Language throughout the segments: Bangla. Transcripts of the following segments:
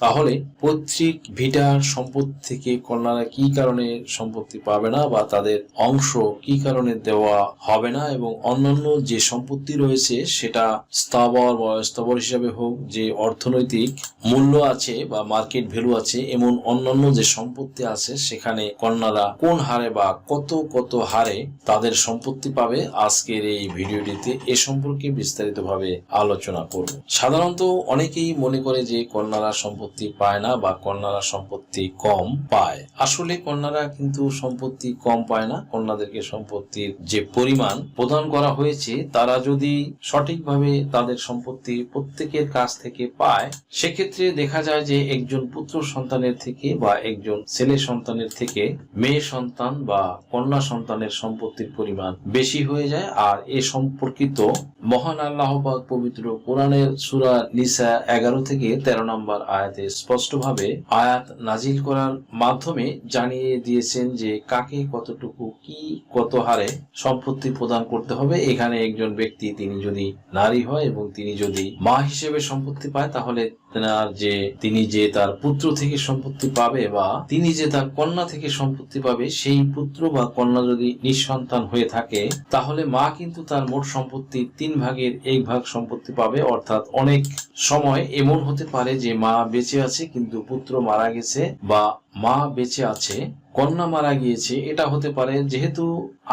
তাহলে পৈতৃক ভিটার সম্পত্তি থেকে কন্যারা কি কারণে সম্পত্তি পাবে না বা তাদের অংশ কি কারণে দেওয়া হবে না এবং অন্যান্য যে সম্পত্তি রয়েছে সেটা স্থাবর বা স্থাবর হিসাবে হোক, যে অর্থনৈতিক মূল্য আছে বা মার্কেট ভ্যালু আছে, এমন অন্যান্য যে সম্পত্তি আছে সেখানে কন্যারা কোন হারে বা কত কত হারে তাদের সম্পত্তি পাবে, আজকের এই ভিডিওটিতে এ সম্পর্কে বিস্তারিতভাবে আলোচনা করব। সাধারণত অনেকেই মনে করে যে কন্যারা সম্পত্তি পায় না বা কন্যারা সম্পত্তি কম পায়। আসলে কন্যারা কিন্তু সম্পত্তি কম পায় না। কন্যাদেরকে সম্পত্তির যে পরিমাণ প্রদান করা হয়েছে, তারা যদি সঠিকভাবে তাদের সম্পত্তি প্রত্যেকের কাছ থেকে পায়, সেক্ষেত্রে দেখা যায় যে একজন পুত্র সন্তানের থেকে বা একজন ছেলে সন্তানের থেকে মেয়ে সন্তান বা কন্যা সন্তানের সম্পত্তির পরিমাণ বেশি হয়ে যায়। আর এ সম্পর্কিত মহান আল্লাহ পাক পবিত্র কোরআনের সূরা নিসা এগারো থেকে তেরো নম্বর আয়াতে স্পষ্টভাবে আয়াত নাজিল করার মাধ্যমে জানিয়ে দিয়েছেন যে কাকে কতটুকু কি কত হারে সম্পত্তি প্রদান করতে হবে। এখানে একজন ব্যক্তি, তিনি যদি নারী হয় এবং তিনি যদি মা হিসেবে সম্পত্তি পায়, তাহলে তেনার যে তিনি যে তার পুত্র থেকে সম্পত্তি পাবে বা তিনি যে তার কন্যা থেকে সম্পত্তি পাবে, সেই পুত্র বা কন্যা যদি নিঃসন্তান হয়ে থাকে, তাহলে মা কিন্তু তার মোট সম্পত্তি তিন ভাগের এক ভাগ সম্পত্তি পাবে। অর্থাৎ অনেক সময় এমন হতে পারে যে মা বেঁচে আছে কিন্তু পুত্র মারা গেছে বা মা বেঁচে আছে, কন্যা মারা গিয়েছে। এটা হতে পারে যেহেতু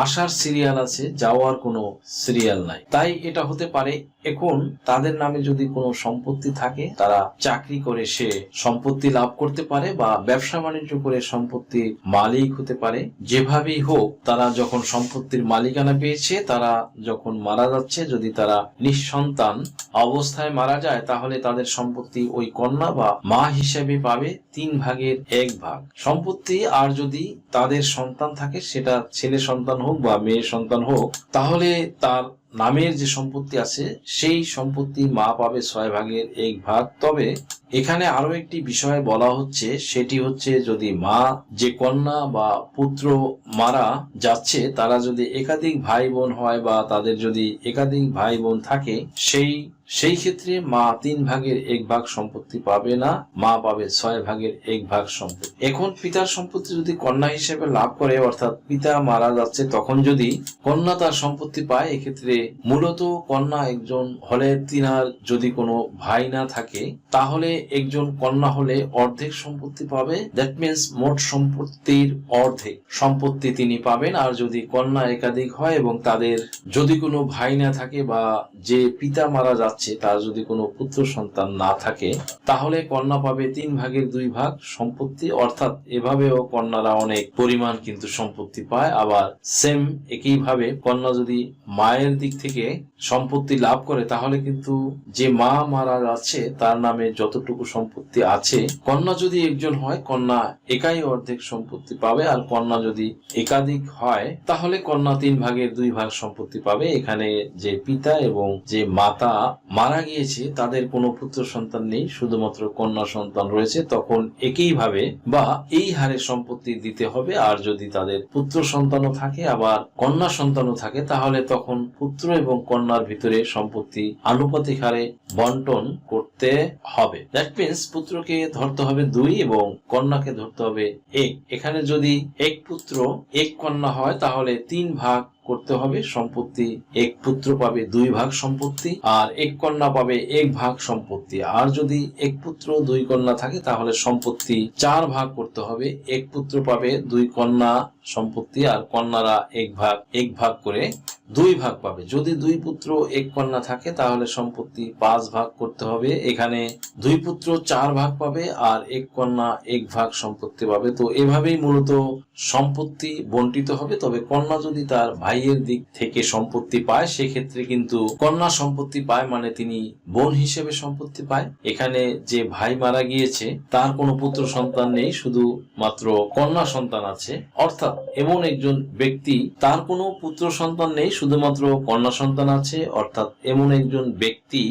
আসার সিরিয়াল আছে, যাওয়ার কোনো সিরিয়াল নাই। তাই এটা হতে পারে এখন তাদের নামে যদি কোনো সম্পত্তি থাকে, তারা চাকরি করে সে সম্পত্তি লাভ করতে পারে বা ব্যবসা বাণিজ্য করে সম্পত্তির মালিক হতে পারে। যেভাবেই হোক, তারা যখন সম্পত্তির মালিকানা পেয়েছে, তারা যখন মারা যাচ্ছে, যদি তারা নিঃসন্তান অবস্থায় মারা যায়, তাহলে তাদের সম্পত্তি ওই কন্যা বা মা হিসেবে পাবে তিন ভাগের এক ভাগ। সম্পত্তি আর যদি তাদের সন্তান থাকে, সেটা ছেলে সন্তান হোক বা মেয়ে সন্তান হোক, তাহলে তার নামের যে সম্পত্তি আছে, সেই সম্পত্তি মা পাবে ছয় ভাগের এক ভাগ। তবে এখানে আরও একটি বিষয় বলা হচ্ছে, সেটি হচ্ছে যদি মা, যে কন্যা বা পুত্র মারা যাচ্ছে, তারা যদি একাধিক ভাই বোন হয় বা তাদের যদি একাধিক ভাই বোন থাকে, সেই সেই ক্ষেত্রে মা তিন ভাগের এক ভাগ সম্পত্তি পাবে না, মা পাবে ছয় ভাগের এক ভাগ সম্পত্তি। এখন পিতার সম্পত্তি যদি কন্যা হিসেবে লাভ করে, অর্থাৎ পিতা মারা যাচ্ছে, তখন যদি কন্যা তার সম্পত্তি পায়, এক্ষেত্রে মূলত কন্যা একজন হলে তিনার যদি কোনো ভাই না থাকে, তাহলে একজন কন্যা হলে অর্ধেক সম্পত্তি পাবে। দ্যাট মিনস মোট সম্পত্তির অর্ধেক সম্পত্তি তিনি পাবেন। আর যদি কন্যা একাধিক হয় এবং তাদের যদি কোনো ভাই না থাকে বা যে পিতা মারা যাচ্ছে তার যদি কোনো পুত্র সন্তান না থাকে, তাহলে কন্যা পাবে তিন ভাগের দুই ভাগ সম্পত্তি, অর্থাৎ এভাবেও কন্যারা অনেক পরিমাণ কিন্তু সম্পত্তি পায়। আবার সেম একইভাবে কন্যা যদি মায়ের দিক থেকে সম্পত্তি লাভ করে, তাহলে কিন্তু যে মা মারা যাচ্ছে, তার নামে যতটুকু সম্পত্তি আছে, কন্যা যদি একজন হয়, কন্যা একাই অর্ধেক সম্পত্তি পাবে। আর কন্যা যদি একাধিক হয়, তাহলে কন্যা তিন ভাগের দুই ভাগ সম্পত্তি পাবে। এখানে যে পিতা এবং যে মাতা মারা গিয়েছে, তাদের কোনো পুত্র সন্তান নেই, শুধুমাত্র কন্যা সন্তান রয়েছে, তখন একইভাবে বা এই হারে সম্পত্তি দিতে হবে, আর যদি তাদের পুত্র সন্তানও থাকে, আবার কন্যা সন্তানও থাকে, তাহলে তখন পুত্র এবং কন্যার ভিতরে সম্পত্তি আনুপাতিক হারে বন্টন করতে হবে। দ্যাট মিনস পুত্রকে ধরতে হবে দুই এবং কন্যাকে ধরতে হবে এক। এখানে যদি এক পুত্র, এক কন্যা হয়, তাহলে তিন ভাগ করতে হবে। সম্পত্তি এক পুত্র পাবে দুই ভাগ সম্পত্তি আর এক কন্যা পাবে এক ভাগ সম্পত্তি। আর যদি এক পুত্র দুই কন্যা থাকে, তাহলে সম্পত্তি চার ভাগ করতে হবে। এক পুত্র পাবে দুই কন্যা সম্পত্তি আর কন্যারা এক ভাগ এক ভাগ করে দুই ভাগ পাবে। যদি দুই পুত্র এক কন্যা থাকে, তাহলে সম্পত্তি পাঁচ ভাগ করতে হবে। এখানে দুই পুত্র চার ভাগ পাবে আর এক কন্যা এক ভাগ সম্পত্তি পাবে। তো এভাবেই মূলত সম্পত্তি বন্টিত হবে। তবে কন্যা যদি তার ভাইয়ের দিক থেকে সম্পত্তি পায়, সেক্ষেত্রে কিন্তু কন্যা সম্পত্তি পায় মানে তিনি বোন হিসেবে সম্পত্তি পায়। এখানে যে ভাই মারা গিয়েছে, তার কোনো পুত্র সন্তান নেই, শুধু মাত্র কন্যা সন্তান আছে। অর্থাৎ এমন একজন ব্যক্তি, তার কোনো পুত্র সন্তান নেই শুধুমাত্র কন্যা সন্তান আছে, অর্থাৎ এমন একজন ব্যক্তি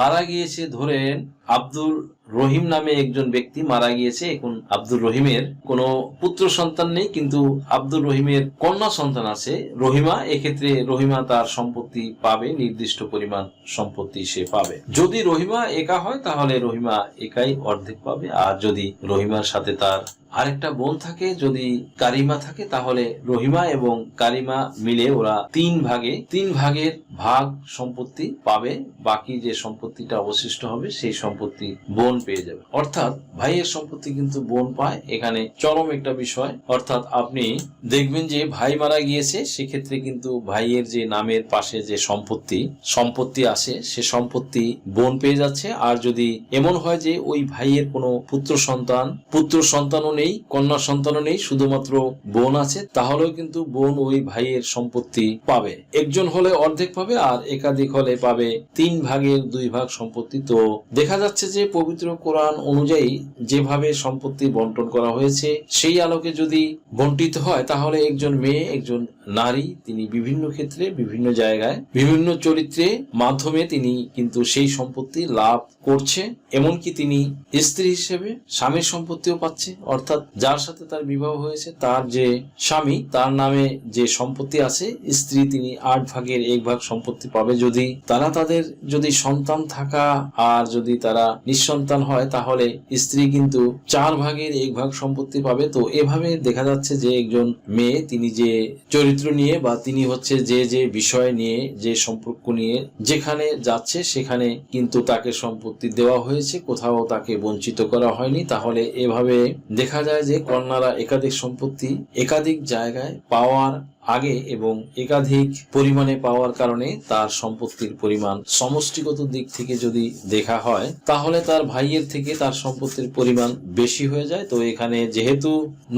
মারা গিয়েছে ধরেন আব্দুল রহিম নামে একজন ব্যক্তি মারা গিয়েছে। এখন আব্দুর রহিমের কোনো পুত্র সন্তান নেই, কিন্তু আব্দুর রহিমের কন্যা সন্তান আছে। রহিমা, এক্ষেত্রে রহিমা তার সম্পত্তি পাবে, নির্দিষ্ট পরিমাণ সম্পত্তি সে পাবে। যদি রহিমা একা হয়, তাহলে রহিমা একাই অর্ধেক পাবে। আর যদি রহিমার সাথে তার আরেকটা বোন থাকে, যদি কারিমা থাকে, তাহলে রহিমা এবং কারিমা মিলে ওরা তিন ভাগে, তিন ভাগের ভাগ সম্পত্তি পাবে। বাকি যে সম্পত্তিটা অবশিষ্ট হবে, সেই সম্পত্তি বোন পেয়ে যাবে। অর্থাৎ ভাইয়ের সম্পত্তি কিন্তু বোন পায়। এখানে চরম একটা বিষয়। অর্থাৎ আপনি দেখবেন যে ভাই মারা গিয়েছে, সেক্ষেত্রে কিন্তু ভাইয়ের যে নামের পাশে যে সম্পত্তি সম্পত্তি আসে সে সম্পত্তি বোন পেয়ে যাচ্ছে। আর যদি এমন হয় যে ওই ভাইয়ের কোনো পুত্র সন্তান, পুত্র সন্তানও নেই কন্যা সন্তানও নেই, শুধুমাত্র বোন আছে, তাহলেও কিন্তু বোন ওই ভাইয়ের সম্পত্তি পাবে। একজন হলে অর্ধেক পাবে আর একাধিক হলে পাবে তিন ভাগের দুই ভাগ সম্পত্তি। তো দেখা যাচ্ছে যে পবিত্র কোরআন অনুযায়ী যেভাবে সম্পত্তি বন্টন করা হয়েছে, সেই আলোকে যদি বন্টিত হয়, তাহলে একজন মেয়ে, একজন নারী, তিনি বিভিন্ন ক্ষেত্রে, বিভিন্ন জায়গায়, বিভিন্ন চরিত্রে মাধ্যমে তিনি কিন্তু সেই সম্পত্তি লাভ করছে। এমনকি তিনি স্ত্রী হিসেবে স্বামীর সম্পত্তিও পাচ্ছে। অর্থাৎ যার সাথে তার বিবাহ হয়েছে, তার যে স্বামী, তার নামে যে সম্পত্তি আছে, স্ত্রী তিনি আট ভাগের এক ভাগ সম্পত্তি পাবে। যদি তারা তাদের, যদি সন্তান থাকা আর যদি তারা নিঃসন্তান হয়, তাহলে স্ত্রী কিন্তু চার ভাগের এক ভাগ সম্পত্তি পাবে। তো এভাবে দেখা যাচ্ছে যে একজন মেয়ে, তিনি যে চরিত্র নিয়ে বা তিনি হচ্ছে যে যে বিষয় নিয়ে, যে সম্পর্ক নিয়ে যেখানে যাচ্ছে সেখানে কিন্তু তাকে সম্পত্তি দেওয়া হয়েছে, কোথাও তাকে বঞ্চিত করা হয়নি। তাহলে এভাবে দেখা যায় যে কন্যারা একাধিক সম্পত্তি একাধিক জায়গায় পাওয়ার আগে এবং একাধিক পরিমাণে পাওয়ার কারণে তার সম্পত্তির পরিমাণ সমষ্টিগত দিক থেকে যদি দেখা হয়, তাহলে তার ভাইয়ের থেকে তার সম্পত্তির পরিমাণ বেশি হয়ে যায়। তো এখানে যেহেতু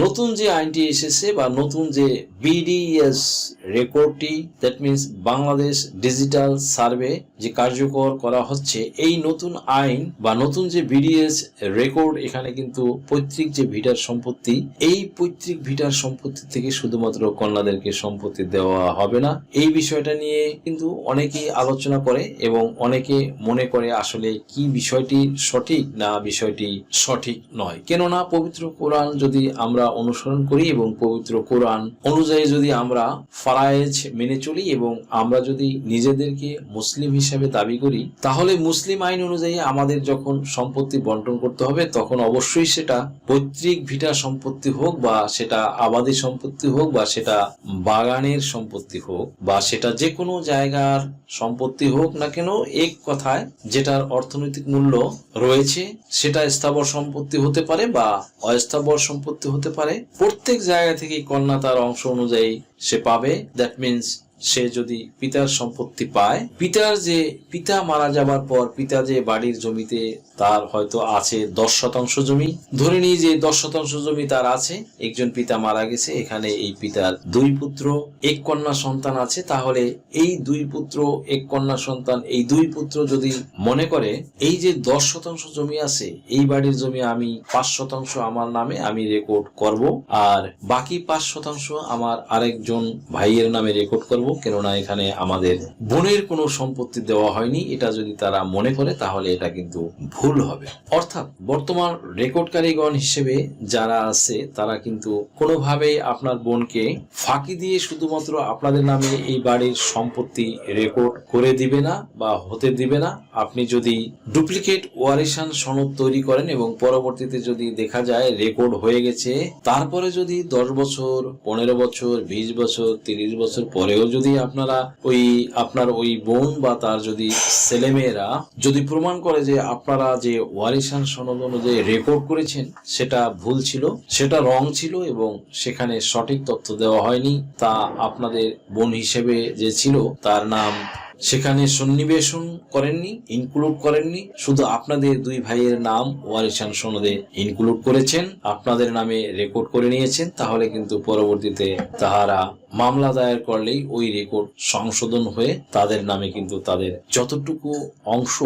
নতুন যে আইনটি এসেছে বা নতুন যে বিডিএস রেকর্ডটি that means Bangladesh digital survey যে কার্যকর করা হচ্ছে, এই নতুন আইন বা নতুন যে বিডিএস রেকর্ড, এখানে কিন্তু পৈতৃক যে ভিটার সম্পত্তি, এই পৈতৃক ভিটার সম্পত্তি থেকে শুধুমাত্র কন্যাদেরকে সম্পত্তি দেওয়া হবে না। এই বিষয়টা নিয়ে কিন্তু অনেকেই আলোচনা করে এবং অনেকে মনে করে আসলে কি বিষয়টি সঠিক না বিষয়টি সঠিক নয়। কেননা পবিত্র কোরআন যদি আমরা অনুসরণ করি এবং পবিত্র কোরআন অনুযায়ী যদি আমরা ফারায়েজ মেনে চলি এবং আমরা যদি নিজেদেরকে মুসলিম হিসাবে দাবি করি, তাহলে মুসলিম আইন অনুযায়ী আমাদের যখন সম্পত্তি বন্টন করতে হবে, তখন অবশ্যই সেটা পৈতৃক ভিটা সম্পত্তি হোক বা সেটা আবাদি সম্পত্তি হোক বা সেটা বাগানের সম্পত্তি হোক বা সেটা যে কোনো জায়গার সম্পত্তি হোক না কেন, এক কথায় যেটার অর্থনৈতিক মূল্য রয়েছে, সেটা স্থাবর সম্পত্তি হতে পারে বা অস্থাবর সম্পত্তি হতে পারে। প্রত্যেক জায়গা থেকে কন্যা তার অংশ অনুযায়ী সে পাবে। দ্যাট মিন্স সে যদি পিতার সম্পত্তি পায়, পিতার যে, পিতা মারা যাবার পর পিতা যে বাড়ির জমিতে তার হয়তো আছে দশ শতাংশ জমি, ধরে নিই যে দশ শতাংশ জমি তার আছে, একজন পিতা মারা গেছে, এখানে এই পিতার দুই পুত্র, এক কন্যা সন্তান আছে, তাহলে এই দুই পুত্র, এক কন্যা সন্তান, এই দুই পুত্র যদি মনে করে, এই যে দশ শতাংশ জমি আছে, এই বাড়ির জমি আমি পাঁচ শতাংশ আমার নামে আমি রেকর্ড করব, আর বাকি পাঁচ শতাংশ আমার আরেকজন ভাইয়ের নামে রেকর্ড করব, কেননা এখানে আমাদের বোনের কোনো সম্পত্তি দেওয়া হয়নি। এটা যদি তারা মনে করে, তাহলে এটা কিন্তু ভুল হবে। অর্থাৎ বর্তমান রেকর্ডকারীগণ হিসেবে যারা আছে, তারা কিন্তু কোনোভাবেই আপনার বোনকে ফাঁকি দিয়ে শুধুমাত্র আপনাদের নামে এই বাড়ির সম্পত্তি রেকর্ড করে দিবে না বা হতে দিবে না। আপনি যদি ডুপ্লিকেট ওয়ারিশান সনদ তৈরি করেন এবং পরবর্তীতে যদি দেখা যায় রেকর্ড হয়ে গেছে, তারপরে যদি দশ বছর, পনেরো বছর, বিশ বছর, তিরিশ বছর পরেও যদি আপনারা ওই আপনার ওই বোন বা তার যদি ছেলেমেয়েরা যদি প্রমাণ করে যে আপনারা যে ওয়ারিশান সনদ অনুযায়ী রেকর্ড করেছেন, সেটা ভুল ছিল, সেটা রং ছিল এবং সেখানে সঠিক তথ্য দেওয়া হয়নি, তা আপনাদের বোন হিসেবে যে ছিল, তার নাম সেখানে সন্নিবেশন করেননি ইনক্লুড করেননি। শুধু আপনাদের দুই ভাইয়ের নাম ওয়ারিশান সনদে ইনক্লুড করেছেন, আপনাদের নামে রেকর্ড করে নিয়েছেন, তাহলে কিন্তু পরবর্তীতে তাহারা মামলা দায়ের করলেই ওই রেকর্ড সংশোধন হয়ে তাদের নামে কিন্তু তাদের যতটুকু অংশ,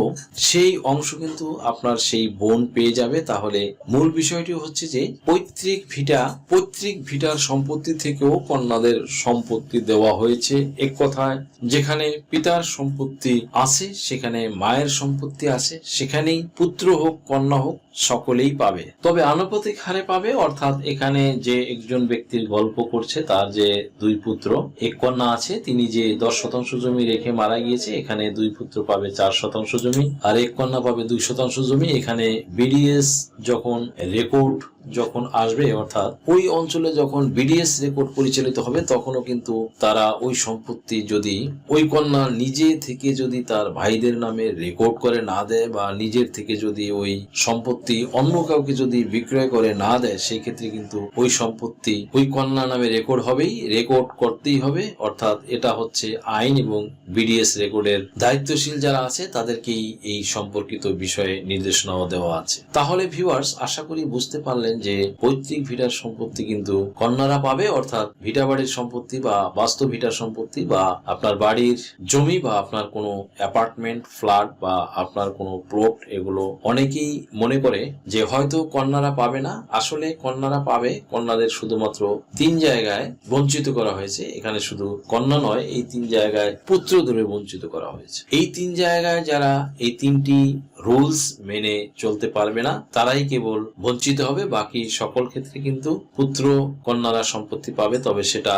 সেই অংশ কিন্তু আপনার সেই বোন পেয়ে যাবে। তাহলে মূল বিষয়টি হচ্ছে যে, পৈতৃক ভিটা, পৈতৃক ভিটার সম্পত্তি থেকেও কন্যাদের সম্পত্তি দেওয়া হয়েছে এক কথায়। যেখানে পিতার সম্পত্তি আছে, সেখানে মায়ের সম্পত্তি আছে, সেখানেই পুত্র হোক, কন্যা হোক সকলেই পাবে। তবে আনুপাতিক হারে পাবে, অর্থাৎ এখানে যে একজন ব্যক্তির গল্প করছে, তার যে দুই পুত্র, এক কন্যা আছে, তিনি যে দশ শতাংশ জমি রেখে মারা গিয়েছে, এখানে দুই পুত্র পাবে চার শতাংশ জমি, আর এক কন্যা পাবে দুই শতাংশ জমি। এখানে বিডিএস যখন রেকর্ড যখন আসবে, অর্থাৎ ওই অঞ্চলে যখন বিডিএস রেকর্ড পরিচালিত হবে, তখনও কিন্তু তারা ওই সম্পত্তি যদি ওই কন্যা নিজে থেকে যদি তার ভাইদের নামে রেকর্ড করে না দেয় বা নিজের থেকে যদি ওই সম্পত্তি অন্য কাউকে যদি বিক্রয় করে না দেয় সেই ক্ষেত্রে কিন্তু ওই সম্পত্তি ওই কন্যা নামে রেকর্ড হবেই রেকর্ড করতেই হবে। অর্থাৎ এটা হচ্ছে আইন এবং বিডিএস রেকর্ডের দায়িত্বশীল যারা আছে, তাদেরকেই এই সম্পর্কিত বিষয়ে নির্দেশনাও দেওয়া আছে। তাহলে ভিউয়ার্স আশা করি বুঝতে পারলেন যে, পৈতৃক ভিটার সম্পত্তি কিন্তু কন্যারা পাবে, অর্থাৎ ভিটা বাড়ির সম্পত্তি বা বাস্তব ভিটার সম্পত্তি বা আপনার বাড়ির জমি বা আপনার কোনো অ্যাপার্টমেন্ট, ফ্ল্যাট বা আপনার কোনো প্লট এগুলো অনেকেই মনে করে যে, হয়তো কন্যারা পাবে না। আসলে কন্যারা পাবে, কন্যাদের শুধুমাত্র তিন জায়গায় বঞ্চিত করা হয়েছে। এখানে শুধু কন্যা নয়, এই তিন জায়গায় পুত্র ধরে বঞ্চিত করা হয়েছে। এই তিন জায়গায় যারা এই তিনটি রুলস মেনে চলতে পারবে না, তারাই কেবল বঞ্চিত হবে, বাকি সকল ক্ষেত্রে কিন্তু পুত্র কন্যারা সম্পত্তি পাবে, তবে সেটা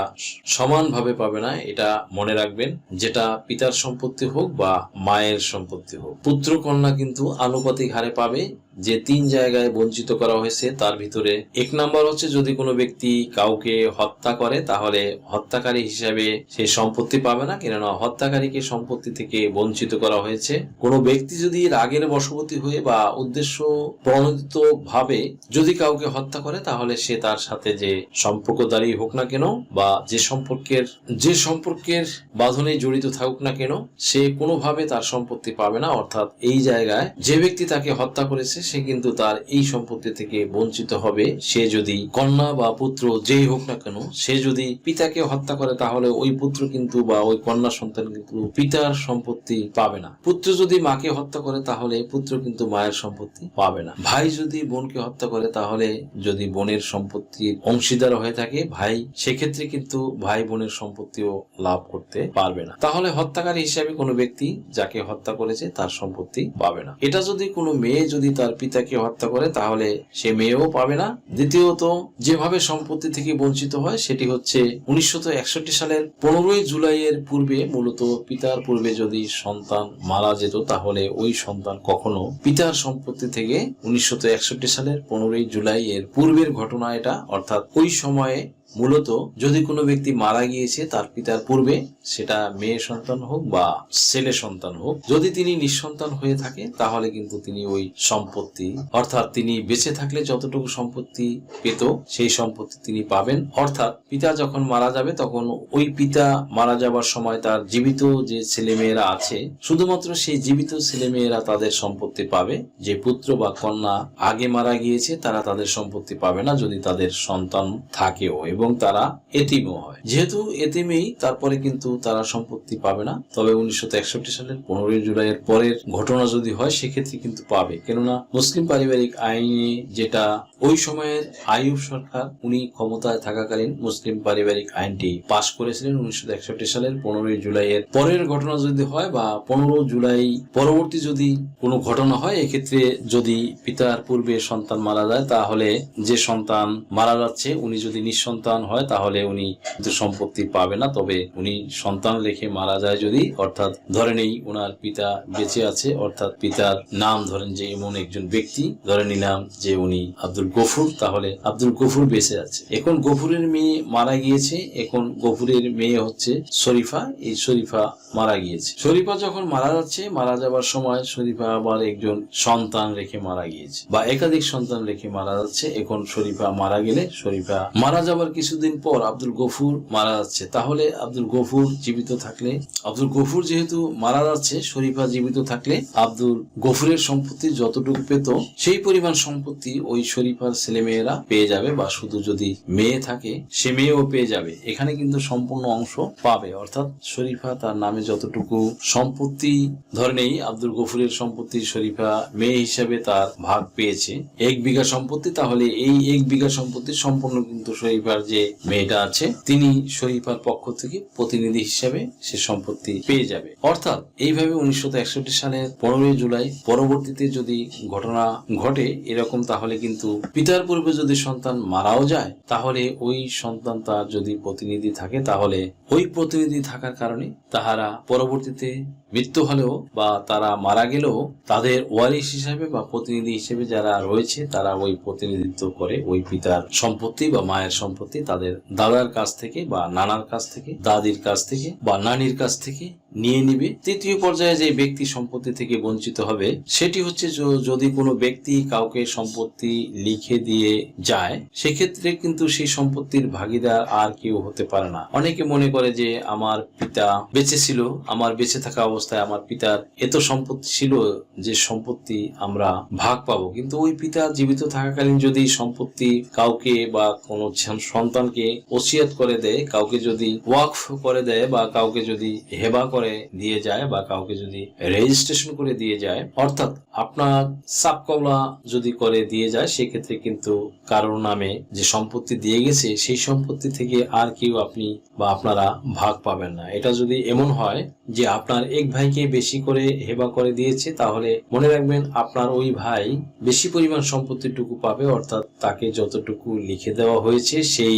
সমানভাবে পাবে না, এটা মনে রাখবেন, যেটা পিতার সম্পত্তি হোক বা মায়ের সম্পত্তি হোক। পুত্র কন্যা কিন্তু আনুপাতিক হারে পাবে যে তিন জায়গায় বঞ্চিত করা হয়েছে, তার ভিতরে এক নাম্বার হচ্ছে যদি কোনো ব্যক্তি কাউকে হত্যা করে, তাহলে হত্যাকারী হিসাবে সে সম্পত্তি পাবে না। কেননা হত্যাকারীকে সম্পত্তি থেকে বঞ্চিত করা হয়েছে। কোনো ব্যক্তি যদি রাগের বশবর্তী হয়ে বা উদ্দেশ্য প্রণোদিত ভাবে যদি কাউকে হত্যা করে, তাহলে সে তার সাথে যে সম্পর্কদারী হোক না কেন বা যে সম্পর্কের যে সম্পর্কের বাঁধনে জড়িত থাকুক না কেন, সে কোনোভাবে তার সম্পত্তি পাবে না। অর্থাৎ এই জায়গায় যে ব্যক্তি তাকে হত্যা করেছে সে কিন্তু তার এই সম্পত্তি থেকে বঞ্চিত হবে। সে যদি কন্যা বা পুত্র যেই হোক না কেন, সে যদি পিতাকে হত্যা করে, তাহলে ওই পুত্র কিন্তু বা ওই কন্যা সন্তান কিন্তু পিতার সম্পত্তি পাবে না। পুত্র যদি মাকে হত্যা করে, তাহলে পুত্র কিন্তু মায়ের সম্পত্তি পাবে না। ভাই যদি বোনকে হত্যা করে, তাহলে যদি বোনের সম্পত্তির অংশীদার হয়ে থাকে, ভাই সেক্ষেত্রে কিন্তু ভাই বোনের সম্পত্তিও লাভ করতে পারবে না। তাহলে হত্যাকারী হিসাবে কোনো ব্যক্তি যাকে হত্যা করেছে, তার সম্পত্তি পাবে না। এটা যদি কোনো মেয়ে যদি তার পিতাকে হত্যা করে, তাহলে সে মেয়েও পাবে না। দ্বিতীয়ত, যেভাবে সম্পত্তি থেকে বঞ্চিত হয়, সেটি হচ্ছে উনিশশো একষট্টি সালের পনেরোই জুলাইয়ের পূর্বে মূলত পিতার পূর্বে যদি সন্তান মারা যেত, তাহলে ওই সন্তান কখনো পিতার সম্পত্তি থেকে উনিশশো একষট্টি সালের পনেরোই জুলাই এর পূর্বের ঘটনা এটা, অর্থাৎ ওই সময়ে মূলত যদি কোনো ব্যক্তি মারা গিয়েছে, তার পিতার পূর্বে সেটা মেয়ে সন্তান হোক বা ছেলে সন্তান হোক, যদি তিনি নিঃসন্তান হয়ে থাকে, তাহলে কিন্তু তিনি ওই সম্পত্তি, অর্থাৎ তিনি বেঁচে থাকলে যতটুকু সম্পত্তি পেত, সেই সম্পত্তি তিনি পাবেন। অর্থাৎ পিতা যখন মারা যাবে, তখন ওই পিতা মারা যাবার সময় তার জীবিত যে ছেলেমেয়েরা আছে, শুধুমাত্র সেই জীবিত ছেলেমেয়েরা তাদের সম্পত্তি পাবে। যে পুত্র বা কন্যা আগে মারা গিয়েছে, তারা তাদের সম্পত্তি পাবে না যদি তাদের সন্তান থাকেও। এবং তারা এতিমও হয়। যেহেতু এতিমেই, তারপরে কিন্তু তারা সম্পত্তি পাবে না। তবে উনিশশো একষট্টি সালের পনেরোই জুলাইয়ের পরের ঘটনা যদি হয়, সেক্ষেত্রে কিন্তু পাবে। কেননা মুসলিম পারিবারিক আইনে যেটা ওই সময়ের আইয়ুব সরকার, উনি ক্ষমতায় থাকাকালীন মুসলিম পারিবারিক আইনটি পাশ করেছিলেন উনিশশো একষট্টি সালের পনেরোই জুলাইয়ের পরের ঘটনা যদি হয় বা পনেরো জুলাই পরবর্তী যদি কোনো ঘটনা হয়, এক্ষেত্রে যদি পিতার পূর্বে সন্তান মারা যায়, তাহলে যে সন্তান মারা যাচ্ছে, উনি যদি নিঃসন্তান হয়, তাহলে উনি কিন্তু সম্পত্তি পাবে না। তবে উনি সন্তান রেখে মারা যায় যদি, অর্থাৎ ধরে নেই ওনার পিতা বেঁচে আছে, অর্থাৎ পিতার নাম ধরেন যে এমন একজন ব্যক্তি, ধরে নিলাম যে উনি আব্দুল গফুর, তাহলে আব্দুল গফুর বেঁচে আছে। এখন গফুরের মেয়ে মারা গিয়েছে, এখন গফুরের মেয়ে হচ্ছে শরীফা, এই শরীফা মারা গিয়েছে। শরীফা যখন মারা যাচ্ছে, মারা যাবার সময় শরীফা আবার একজন সন্তান রেখে মারা গিয়েছে, বা একাধিক সন্তান রেখে মারা যাচ্ছে। এখন শরীফা মারা গেলে, শরীফা মারা যাবার কিছু কিছুদিন পর আব্দুল গফুর মারা যাচ্ছে। তাহলে আব্দুল গফুর জীবিত থাকলে, আব্দুল গফুর যেহেতু মারা যাচ্ছে, শরীফা জীবিত থাকলে আব্দুল গফুরের সম্পত্তি যতটুকু পেত, সেই পরিমাণ সম্পত্তি ওই শরীফার ছেলে মেয়েরা পেয়ে যাবে বা শুধু যদি মেয়ে থাকে, সে মেয়েও পেয়ে যাবে। এখানে কিন্তু সম্পূর্ণ অংশ পাবে। অর্থাৎ শরীফা তার নামে যতটুকু সম্পত্তি, ধরে নেই, আব্দুল গফুরের সম্পত্তি শরীফা মেয়ে হিসাবে তার ভাগ পেয়েছে। এক বিঘা সম্পত্তি, তাহলে এই এক বিঘা সম্পত্তি সম্পূর্ণ কিন্তু শরীফার যে মেয়েটা আছে, তিনি শরীফার পক্ষ থেকে প্রতিনিধি হিসেবে সে সম্পত্তি পেয়ে যাবে। অর্থাৎ এইভাবে উনিশশো একষট্টি সালের পনেরোই জুলাই পরবর্তীতে যদি ঘটনা ঘটে এরকম, তাহলে কিন্তু পিতার পূর্বে যদি সন্তান মারাও যায়, তাহলে ওই সন্তান তার যদি প্রতিনিধি থাকে, তাহলে ওই প্রতিনিধি থাকার কারণে তাহারা পরবর্তীতে মৃত্যু হলেও বা তারা মারা গেলেও তাদের ওয়ারিশ হিসাবে বা প্রতিনিধি হিসেবে যারা রয়েছে, তারা ওই প্রতিনিধিত্ব করে ওই পিতার সম্পত্তি বা মায়ের সম্পত্তি তাদের দাদার কাছ থেকে বা নানার কাছ থেকে, দাদির কাছ থেকে বা নানির কাছ থেকে নিয়ে নিবে। তৃতীয় পর্যায়ে যে ব্যক্তি সম্পত্তি থেকে বঞ্চিত হবে, সেটি হচ্ছে যদি কোনো ব্যক্তি কাউকে সম্পত্তি লিখে দিয়ে যায়, সেক্ষেত্রে কিন্তু সেই সম্পত্তির ভাগিদার আর কেউ হতে পারে না। অনেকে মনে করে যে, আমার পিতা বেঁচে ছিল, আমার বেঁচে থাকা অবস্থায় আমার পিতার এত সম্পত্তি ছিল যে সম্পত্তি আমরা ভাগ পাবো। কিন্তু ওই পিতা জীবিত থাকাকালীন যদি সম্পত্তি কাউকে বা কোনো ছ- সন্তানকে ওসিয়াত করে দেয়, কাউকে যদি ওয়াকফ করে দেয় বা কাউকে যদি হেবা করে দিয়ে যায় বা কাউকে যদি রেজিস্ট্রেশন করে দিয়ে যায়, অর্থাৎ আপনার সাবকবলা যদি করে দিয়ে যায়, সেক্ষেত্রে কিন্তু কারোর নামে যে সম্পত্তি দিয়ে গেছে, সেই সম্পত্তি থেকে আর কেউ আপনি বা আপনারা ভাগ পাবেন না। এটা যদি এমন হয় যে আপনার এক ভাইকে বেশি করে হেবা করে দিয়েছে, তাহলে মনে রাখবেন আপনার ওই ভাই বেশি পরিমাণ সম্পত্তিটুকু পাবে, অর্থাৎ তাকে যতটুকু লিখে দেওয়া হয়েছে, সেই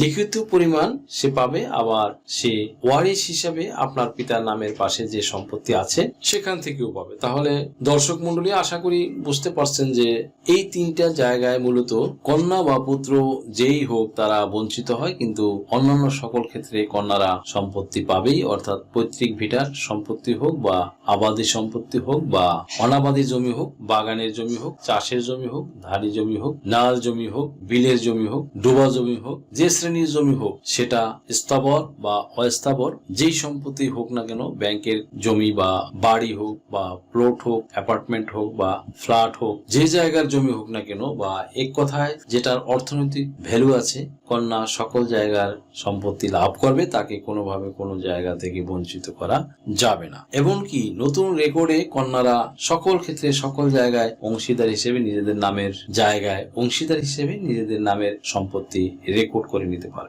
লিখিত পরিমাণ সে পাবে, আবার সে ওয়ারিশ হিসাবে আপনার পিতার নামের পাশে যে সম্পত্তি আছে, সেখান থেকেও পাবে। তাহলে দর্শক মন্ডলী আশা করি বুঝতে পারছেন যে এই তিনটা জায়গায় মূলত কন্যা বা পুত্র যেই হোক তারা বঞ্চিত হয়, কিন্তু অন্যান্য সকল ক্ষেত্রে কন্যারা সম্পত্তি পাবেই, অর্থাৎ পৈতৃক ভিটার সম্পত্তি হোক বা আবাদি সম্পত্তি হোক বা অনাবাদি জমি হোক, বাগানের জমি হোক, চাষের জমি হোক ধারি জমি হোক, নাল জমি হোক, বিলের জমি হোক, ডোবা জমি হোক যে শ্রেণির জমি হোক, সেটা স্থাবর বা অস্থাবর, যেই সম্পত্তি হোক না কেন, ব্যাংকের জমি বা বাড়ি হোক বা প্লট হোক অ্যাপার্টমেন্ট হোক বা ফ্ল্যাট হোক, যে জায়গার জমি হোক না কেন, বা এক কথায় যেটার অর্থনৈতিক ভ্যালু আছে, কন্যা সকল জায়গার সম্পত্তি লাভ করবে, তাকে কোনোভাবে কোনো জায়গা থেকে বঞ্চিত করা যাবে না। এমনকি নতুন রেকর্ডে কন্যারা সকল ক্ষেত্রে সকল জায়গায় অংশীদার হিসেবে নিজেদের নামের জায়গায় অংশীদার হিসেবে নিজেদের নামের সম্পত্তি রেকর্ড করে নিতে পারবে।